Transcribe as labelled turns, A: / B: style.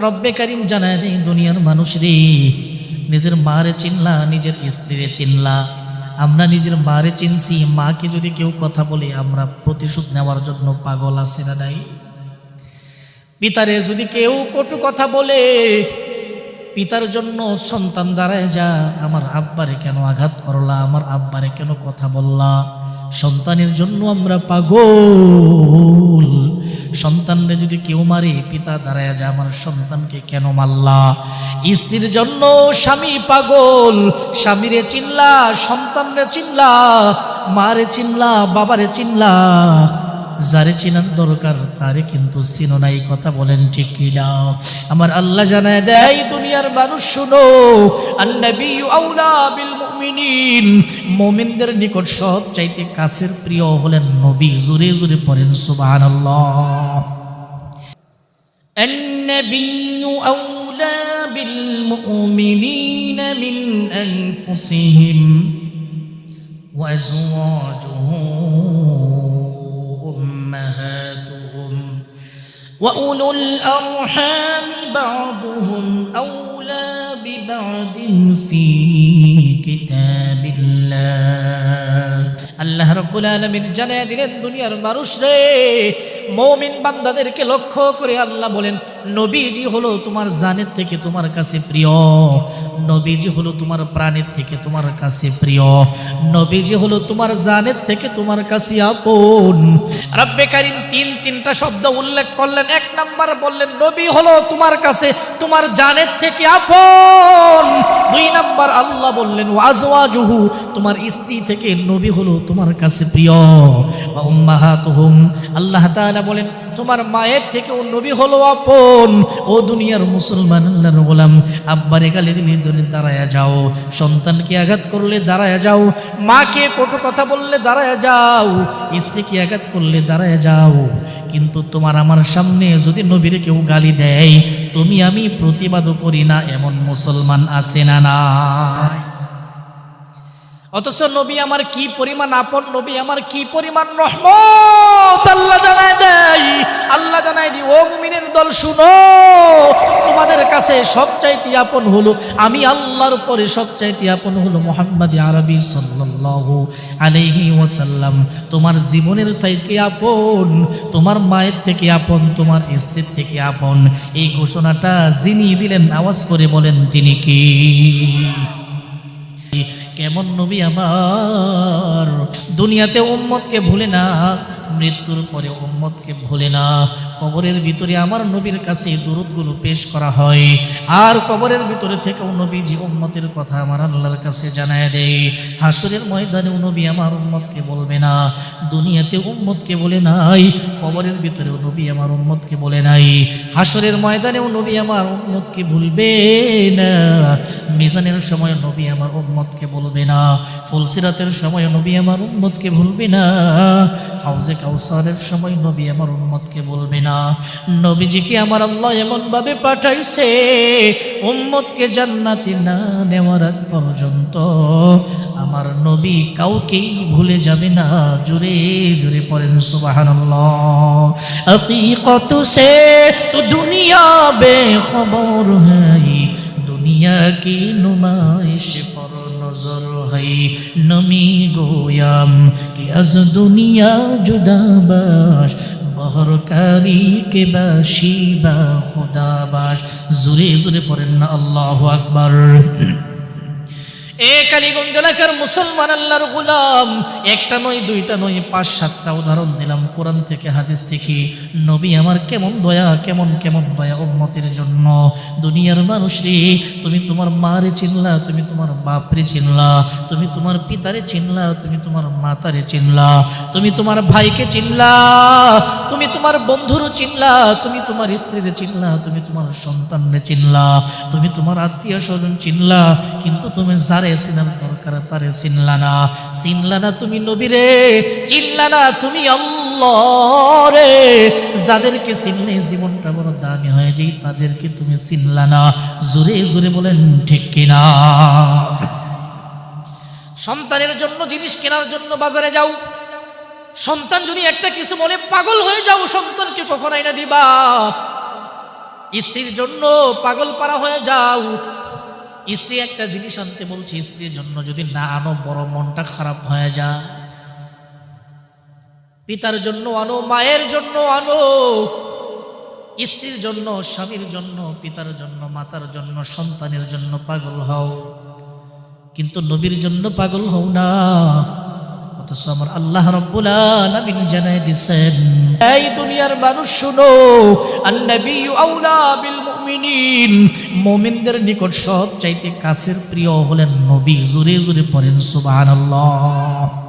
A: রব্বে কারিম জানায় দেয় দুনিয়ার মানুষ রে নিজের মারে চিনলা, নিজের স্ত্রীরে চিনলা। আমরা নিজের মারে চিনছি, মাকে যদি কেউ কথা বলে, আমরা প্রতিশোধ নেওয়ার জন্য পাগল আছে না নাই? পিতারে, যদি কেউ কটু কথা বলে, পিতার জন্য সন্তান দাঁড়ায় যা, আমার আব্বারে কেন আঘাত করলা, আমার আব্বারে কেন কথা বললা? সন্তানের জন্য আমরা পাগল। সন্তানরে যদি কেউ মারে, পিতা দাঁড়ায় যা আমার সন্তানকে কেন মারলা? স্ত্রীর জন্য স্বামী পাগল, স্বামীরে চিনলা, সন্তানরে চিনলা, মারে চিনলা, বাবারে চিনলা। যারে চিনার দরকার, তারে কিন্তু চিনো নাই কথা বলেন ঠিক কিনা? আমার আল্লাহ জানায় দেয় দুনিয়ার মানুষ শুনো আন্নাবিয়ু আউলা বিল মুমিনিন মুমিনদের নিকট সব চাইতে কাছের প্রিয় হলেন নবী জোরে জোরে পড়েন সুবহানাল্লাহ النبي أولى بالمؤمنين من أنفسهم وأزواجه أمهاتهم وأولو الأرحام بعضهم أولى ببعض في كتاب الله আল্লাহ রব্বুল আলমিন জানিয়ে দিলেন দুনিয়ার মানুষ রে মৌমিন বান্দাদেরকে লক্ষ্য করে আল্লাহ বলেন নবীজি হলো তোমার জানের থেকে তোমার কাছে প্রিয়। নবীজি হলো তোমার প্রাণের থেকে তোমার কাছে প্রিয়। নবীজি হলো তোমার জানের থেকে তোমার কাছে আপন। রব্বে কারিম তিন তিনটা শব্দ উল্লেখ করলেন। এক নাম্বার বললেন, নবী হলো তোমার কাছে তোমার জানের থেকে আপন। দুই নাম্বার আল্লাহ বললেন ওয়াজওয়াজুহু তোমার স্ত্রী থেকে নবী হলো তোমার কাছে প্রিয়। উম্মাহাতুহুম। আল্লাহ তাআলা বলেন তোমার মায়ের থেকেও নবী হলো আপন। ও দুনিয়ার মুসলমান, আল্লাহর গোলাম। আব্বারে গালি দলে দাঁড়ায়া যাও। সন্তানকে আঘাত করলে দাঁড়ায়া যাও। মাকে কটু কথা বললে দাঁড়ায়া যাও। স্ত্রীকে আঘাত করলে দাঁড়ায়া যাও। কিন্তু তোমার আমার সামনে যদি নবীর কেউ গালি দেয়, তুমি আমি প্রতিবাদও করি না, এমন মুসলমান আছে না না অথচ নবী আমার কি পরিমাণ আপন, নবী আমার কি পরিমাণ রহমত? আল্লাহ জানায় দেয়, আল্লাহ জানায় দি ও মুমিনের দল, শুনো, তোমাদের কাছে সবচাইতে আপন হলো, আমি আল্লাহর পরে সবচাইতে আপন হলো মোহাম্মদ আরবি সাল্লাল্লাহু আলাইহি ওয়াসাল্লাম। তোমার জীবনের থেকে আপন, তোমার মায়ের থেকে আপন, তোমার স্ত্রীর থেকে আপন। এই ঘোষণাটা যিনি দিলেন, আওয়াজ করে বলেন, তিনি কি? কেমন নবী আমার। দুনিয়াতে উম্মতকে ভুলে না মৃত্যুর পরে উম্মতকে ভুলে না। কবরের ভিতরে আমার নবীর কাছে দুরুদগুলো পেশ করা হয়। আর কবরের ভিতরে থেকেও নবী যে উম্মতের কথা আমার আল্লাহর কাছে জানায় দেয়। হাসরের ময়দানেও নবী আমার উম্মতকে বলবে না। দুনিয়াতে উম্মতকে বলে নাই, কবরের ভিতরেও নবী আমার উম্মতকে বলে নাই। হাসরের ময়দানেও নবী আমার উম্মতকে ভুলবে না। মিজানের সময় নবী আমার উম্মতকে বলবে না। ফুলসিরাতের সময় নবী আমার উম্মতকে ভুলবে না। হাউজে কাউসারের সময় নবী আমার উম্মতকে বলবে না, নবীজিকে আমার আল্লাহ এমনভাবে পাঠাইছে, উম্মতকে জান্নাতি না নেওয়ার আগ পর্যন্ত আমার নবী কাউকেই ভুলে যাবে না, জোরে জোরে পড়েন সুবাহান কত সে তো দুনিয়া বে খবর হাই, দুনিয়া কি নুমাইশ পর নজর হাই, নমি গো কে আজ দুনিয়া জুদাবাস, বহরকারী কে বাসি বা খুদাবাস? জুরে জুরে পড়েন না, আল্লাহ আকবর। এ কালীগঞ্জ এলাকার মুসলমান আল্লাহর গুলাম, একটা নয়, দুইটা নয়, পাঁচ, সাতটা উদাহরণ দিলাম কোরআন থেকে, হাদিস থেকে। নবী আমার কেমন দয়া, কেমন কেমন দয়া উম্মতের জন্য। দুনিয়ার মানুষ রে, তুমি তোমার মারে চিনলা, তুমি তোমার চিনলা, তুমি তোমার পিতারে চিনলা, তুমি তোমার মাতারে চিনলা, তুমি তোমার ভাইকে চিনলা, তুমি তোমার বন্ধুরও চিনলা, তুমি তোমার স্ত্রীরে চিনলা, তুমি তোমার সন্তানরে চিনলা, তুমি তোমার আত্মীয় স্বজন চিনলা, কিন্তু তুমি যারে দরকার চিনলা না চিনলা না তুমি নবীরে চিনলা না তুমি রে যাদেরকে চিনলে জীবনটা বড় দামি হয়ে যায়, তাদেরকে তুমি চিনলা না জোরে জোরে বলেন, ঠিক কিনা? সন্তানের জন্য জিনিস কেনার জন্য বাজারে যাও। সন্তান যদি একটা কিছু মনে পাগল হয়ে যাও, সন্তানকে কখন আইনা দিবা? স্ত্রীর জন্য পাগল পারা হয়ে যাও। স্ত্রী একটা জিনিস আনতে বলছে, স্ত্রীর জন্য যদি না আনো, বড় মনটা খারাপ হয়ে যায়। পিতার জন্য আনো, মায়ের জন্য আনো, স্ত্রীর জন্য, স্বামীর জন্য, পিতার জন্য, মাতার জন্য, সন্তানের জন্য পাগল হও। কিন্তু নবীর জন্য পাগল হও না। অথচ আমার আল্লাহ রব্বুল আলামিন জানাই দিছেন, এই দুনিয়ার মানুষ শুনো বিল মুমিনিন। মোমিনদের নিকট সব চাইতে কাছের প্রিয় হলেন নবী। জুরে জুরে পড়েন সুবহানাল্লাহ।